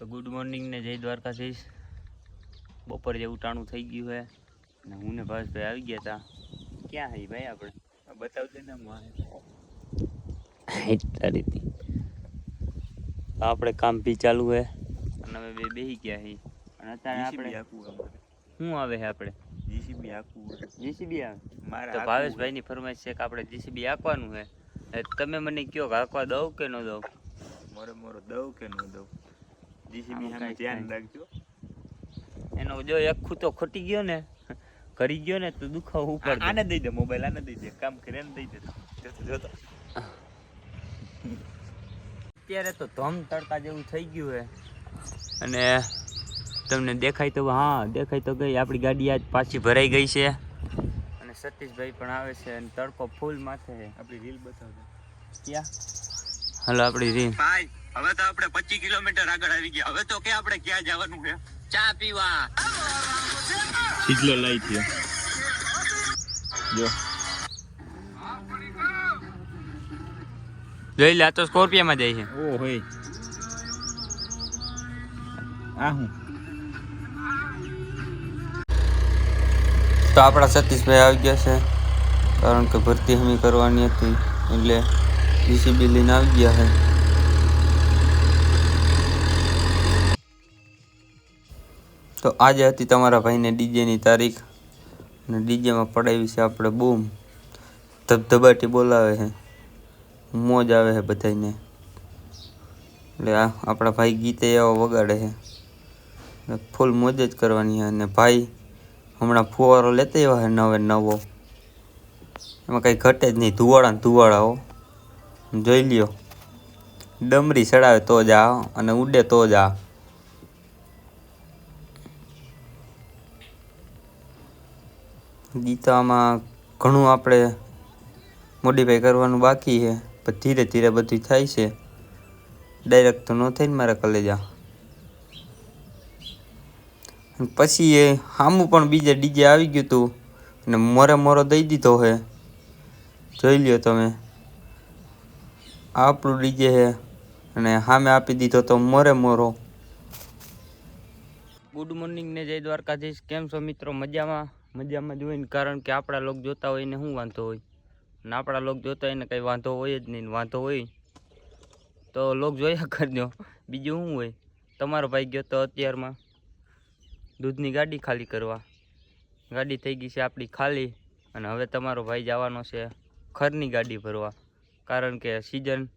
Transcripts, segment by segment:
તો good morning ને જય દ્વારકાધીશ. બપોર જે ઉટાણું થઈ ગયું છે ને હું ને ભાઈ આવી ગયા હતા ક્યાં હઈ ભાઈ આપણે? બતાવજો ને મારે આપણે કામ બી ચાલુ હે. અને હવે બે બેસી ગયા હી. અને અત્યારે આપણે શું આવે છે આપણે? જીસીબી આખું જીસીબી આવે? મારે તો ભાવેશભાઈની ફરમાઈશ છે કે આપણે જીસીબી આખવાનું છે તમે મને કયો કે આંકવા દઉં કે ન દઉં? મોરે મોરો દઉં કે ન દઉં? જીસીબી સામે ધ્યાન રાખજો. એનો જો એક ખૂટો ખોટી ગયો ને કરી ગયો ને તો દુખાવો ઉપર આને દઈ દે મોબાઈલ આને દઈ દે કામ કરે એને દઈ દે. જોતો જોતો. અત્યારે તો ધમ તડકા જેવું થઈ ગયું હે. અને તમને દેખાય તો હા દેખાય તો ગઈ. આપણી ગાડી આજ પાછી ભરાઈ ગઈ છે. અને સતીશભાઈ પણ આવે છે અને તડકો ફૂલ માથે છે. આપણી રીલ બતાવજો. ક્યાં? હાલો આપણી રીમ ભાઈ હવે તો આપણે 25 કિલોમીટર આગળ આવી ગયા. હવે તો કે આપણે ક્યાં જવાનું છે? ચા પીવા. ચીજલો લઈ થયો. જો. જોઈ લે આ તો સ્કોર્પિયામાં જાય છે. ઓ હોય આ હું. તો આપણા સતીશભાઈ આવી ગયા છે કારણ કે ભરતી હમી કરવાની હતી એટલે જીસીબી લઈને આવી ગયા છે તો આજે હતી તમારા ભાઈને ડીજેની તારીખ અને ડીજેમાં પડાવી છે આપણે બૂમ. ધબધબાટી બોલાવે છે. મોજ આવે છે બધાને એટલે આ આપણા ભાઈ ગીતે એવા વગાડે છે. ફૂલ મોજ જ કરવાની છે. અને ભાઈ હમણાં ફુવારો લેતા આવ્યા છે નવે નવો. એમાં કંઈ ઘટે જ નહીં. ધુવાળા ધુવાળાઓ જોઈ લ્યો. ડમરી ચડાવે તો જ આ અને ઉડે તો જ. આ ગીતામાં ઘણું આપણે મોડિફાઈ કરવાનું બાકી છે, પણ ધીરે ધીરે બધું થાય છે. ડાયરેક્ટ તો ન થાય ને મારા કલેજા. પછી એ સામું પણ બીજે ડીજે આવી ગયું હતું અને મોરે મોરો દઈ દીધો છે. જોઈ લ્યો તમે. આપણું ડીજે છે અને સામે આપી દીધો તો મોરે મોરો. ગુડ મોર્નિંગ ને જય દ્વારકાધીશ. કેમ છો મિત્રો? મજામાં? મજામાં જ હોય ને કારણ કે આપણા લોક જોતા હોય ને શું વાંધો હોય? ને આપણા લોક જોતા હોય ને કંઈ વાંધો હોય જ નહીં વાંધો હોય. તો લોક જોયા કરજો. બીજું શું હોય? તમારો ભાઈ ગયો તો અત્યારમાં દૂધની ગાડી ખાલી કરવા. ગાડી થઈ ગઈ છે આપણી ખાલી. અને હવે તમારો ભાઈ જવાનો છે ખરની ગાડી ભરવા. કારણ કે સિઝન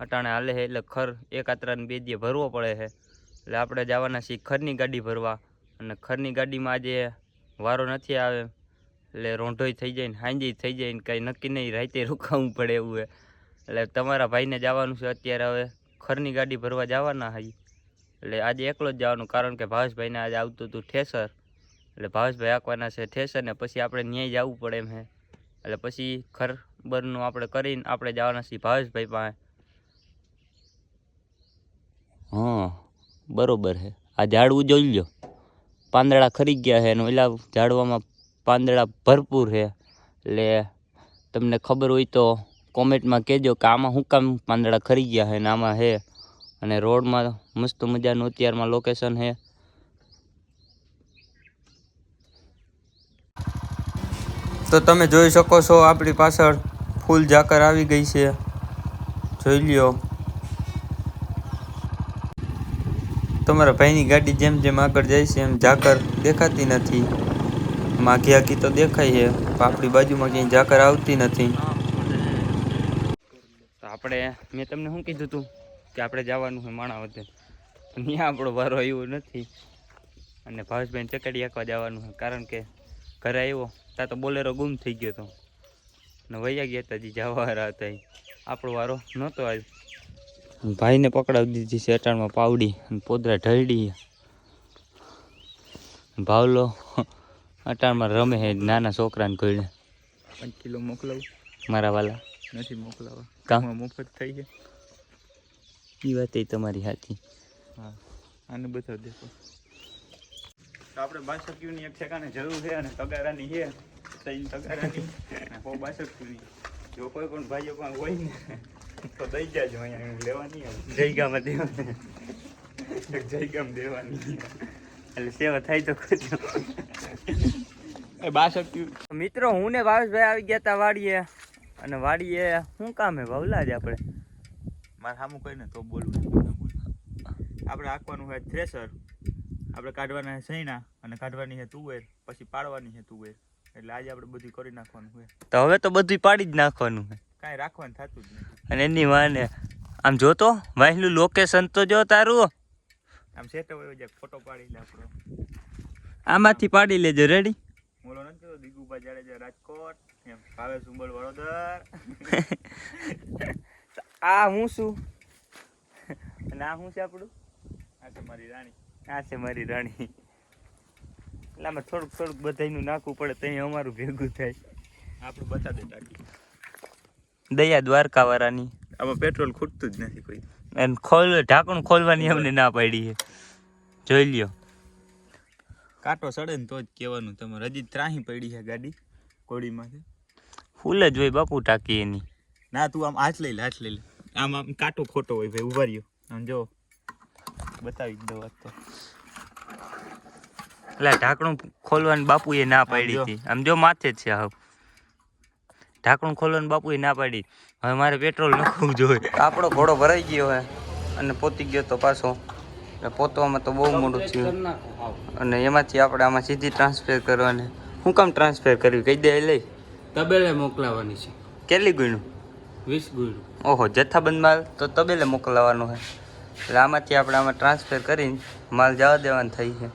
અટાણે હાલે છે, એટલે ખર એક આતરાને બે દીએ ભરવો પડે છે. એટલે આપણે જવાના છીએ ખરની ગાડી ભરવા. અને ખરની ગાડીમાં આજે વારો નથી આવે, એટલે રોંઢોય થઈ જાય ને હાંજી થઈ જાય ને કંઈ નક્કી નહીં, રાતે રોકાવું પડે એવું એટલે તમારા ભાઈને જવાનું છે અત્યારે હવે, ખરની ગાડી ભરવા જવાના હજી એટલે આજે એકલો જ જવાનું, કારણ કે ભાવેશભાઈને આજે આવતું હતું ઠેસર. એટલે ભાવેશભાઈ આંકવાના છે ઠેસર ને પછી આપણે ન્યાય જવું પડે એમ હે એટલે પછી ખરબરનું આપણે કરીને આપણે જવાના છીએ ભાવેશભાઈ પાસે. હા, બરોબર છે આ ઝાડવું જોઈ લો પાંદડા ખરી ગયા છે અને ઓલા ઝાડવામાં પાંદડા ભરપૂર છે એટલે તમને ખબર હોય તો કોમેન્ટમાં કહેજો કે આમાં શું કામ પાંદડા ખરી ગયા છે ને આમાં છે અને રોડમાં મસ્ત મજાનું અત્યારમાં લોકેશન છે તો તમે જોઈ શકો છો, આપણી પાછળ ફૂલ ઝાકર આવી ગઈ છે. જોઈ લ્યો. તમારા ભાઈની ગાડી જેમ જેમ આગળ જાય છે, એમ ઝાકર દેખાતી નથી. માઘી આખી તો દેખાય છે આપણી બાજુમાં ક્યાંય ઝાકર આવતી નથી. આપણે, મેં તમને શું કીધું હતું કે આપણે જવાનું છે માણાવતે ત્યાં આપણો વારો આવ્યો નથી. અને ભાવેશભાઈને ચકડી આંકવા જવાનું છે, કારણ કે ઘરે આવ્યો ત્યાં તો બોલેરો ગુમ થઈ ગયો હતો ને વૈયા ગયા હતા હજી જવાવાળા હતા આપણો વારો નહોતો આવ્યો. ભાઈને પકડાવી દીધી છે અટાણમાં પાવડી અને પોદરા ઢળડી ભાવલો અટાણમાં રમે છે નાના છોકરાને ઘોડે પાંચ કિલો મોકલાવું? મારા વાલા. નથી મોકલાવા. કામ? મફત થઈ ગયા? એ વાત એ તમારી સાચી હા આને બતાવી દેશો તો આપણે બાસઠ ક્યુની એક ઠેકાને જરૂર છે અને તગારાની છે. ત્રણ તગારાની. અને હો બાસઠ ક્યુની જો કોઈ પણ ભાઈઓ પણ હોય ને તો દઈ જાજો અહીંયા લેવાની જય જયગામાં દેવાની જય ગામ દેવાની. એટલે સેવા થાય તો કરજો એ બાસક્યુ મિત્રો હું ને ભાવેશભાઈ આવી ગયા તા વાડીએ. અને વાડીએ શું કામ હે? ભાવલા જ આપણે. મારે સામું કહીને તો બોલવું આપણે આંકવાનું હોય થ્રેસર આપણે કાઢવાના છે સૈના અને કાઢવાની છે તુવેર પછી પાડવાની છે તુવેર. એટલે આજે આપણે બધું કરી નાખવાનું હોય તો હવે તો બધું પાડી જ નાખવાનું છે. કાંઈ રાખવાનું થતું જ નથી. અને એની વાને આમ જોતો વાહીનું લોકેશન તો જો તારું. આમ સેટ હોય જાય ફોટો પાડી લે આપણો. આમાંથી પાડી લેજો રેડી બોલો નથી દીગુભા જાડેજા રાજકોટ. એમ ભાવેશ ઉંબળ વડોદર. આ હું શું અને આ શું છે આપણું? આ છે મારી રાણી. આ છે મારી રાણી. એટલે આમાં થોડુંક થોડુંક બધાયનું નાખવું પડે તો અહીં અમારું ભેગું થાય. આપણે બતા દે ટાંકી. દયા દ્વારકા વાળાની આમાં પેટ્રોલ ખૂટતું જ નથી કોઈ. એમ ખોલ ઢાંકણું ખોલવાની અમને ના પાડી છે. જોઈ લ્યો. કાંટો સડે ને તો જ કહેવાનું તમારે. હજી ત્રાહી પડી છે ગાડી કોડીમાંથી. ફૂલ જ હોય બાપુ ટાંકી એની. ના તું આમ હાથ લઈ લે હાથ લઈ લે. આમ આમ કાંટો ખોટો હોય ભાઈ ઊભા રહ્યો. આમ જો બતાવી દઉં વાત તો. એટલે ઢાંકણું ખોલવાની બાપુએ ના પાડી હતી. આમ જો માથે જ છે હવે ઢાંકણું ખોલવાની બાપુએ ના પાડી. હવે મારે પેટ્રોલ નાખવું જોઈએ. આપણો ઘોડો ભરાઈ ગયો હે અને પોતી ગયો તો પાછો. એટલે પોતવામાં તો બહુ મોડું થયું. અને એમાંથી આપણે આમાં સીધી ટ્રાન્સફર કરવાની. હું કામ ટ્રાન્સફર કરવી કહી દે લઈ. તબેલે મોકલાવાની છે. કેટલી ગુણ્યું વીસ ગુયડું ઓહો જથ્થાબંધ માલ તો તબેલે મોકલાવાનો છે એટલે આમાંથી આપણે આમાં ટ્રાન્સફર કરીને માલ જવા દેવાનું થઈ છે.